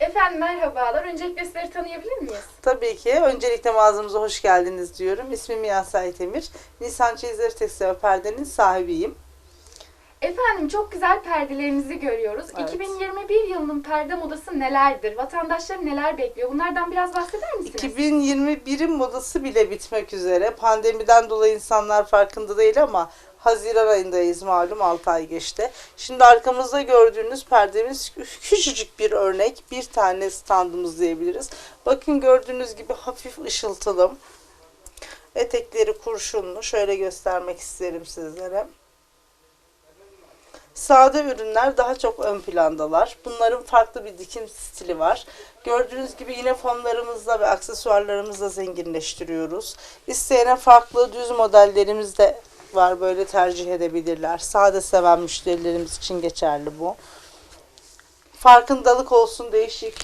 Efendim merhabalar. Öncelikle sizleri tanıyabilir miyiz? Tabii ki. Öncelikle mağazamıza hoş geldiniz diyorum. İsmim Yasay Temir. Nisan Çeyizleri Tekstil ve Perde'nin sahibiyim. Efendim çok güzel perdelerinizi görüyoruz. Evet. 2021 yılının perde modası nelerdir? Vatandaşları neler bekliyor? Bunlardan biraz bahseder misiniz? 2021'in modası bile bitmek üzere. Pandemiden dolayı insanlar farkında değil ama Haziran ayındayız malum 6 ay geçti. Şimdi arkamızda gördüğünüz perdemiz küçücük bir örnek. Bir tane standımız diyebiliriz. Bakın gördüğünüz gibi hafif ışıltılı. Etekleri kurşunlu. Şöyle göstermek isterim sizlere. Sade ürünler daha çok ön plandalar. Bunların farklı bir dikim stili var. Gördüğünüz gibi yine fonlarımızla ve aksesuarlarımızla zenginleştiriyoruz. İsteyene farklı düz modellerimiz de var. Böyle tercih edebilirler. Sade seven müşterilerimiz için geçerli bu. Farkındalık olsun, değişik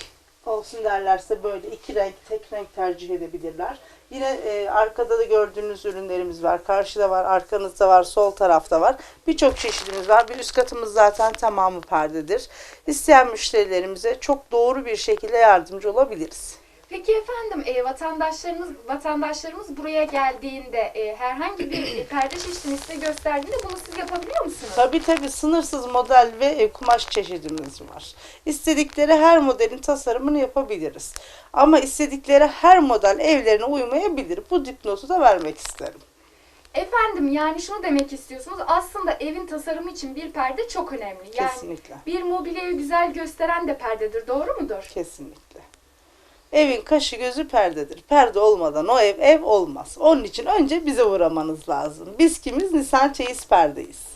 olsun derlerse böyle iki renk, tek renk tercih edebilirler. Yine e, arkada da gördüğünüz ürünlerimiz var. Karşıda var, arkanızda var, sol tarafta var. Birçok çeşidimiz var. Bir üst katımız zaten tamamı perdedir. İsteyen müşterilerimize çok doğru bir şekilde yardımcı olabiliriz. Peki efendim e, vatandaşlarımız vatandaşlarımız buraya geldiğinde e, herhangi bir perde çeşidini size gösterdiğinde bunu siz yapabiliyor musunuz? Tabii tabii sınırsız model ve e, kumaş çeşidimiz var. İstedikleri her modelin tasarımını yapabiliriz. Ama istedikleri her model evlerine uymayabilir. Bu dipnotu da vermek isterim. Efendim yani şunu demek istiyorsunuz. Aslında evin tasarımı için bir perde çok önemli. Yani Kesinlikle. bir mobilyayı güzel gösteren de perdedir. Doğru mudur? Kesinlikle. Evin kaşı gözü perdedir. Perde olmadan o ev ev olmaz. Onun için önce bize uğramanız lazım. Biz kimiz? Nisan Çeyiz Perdeyiz.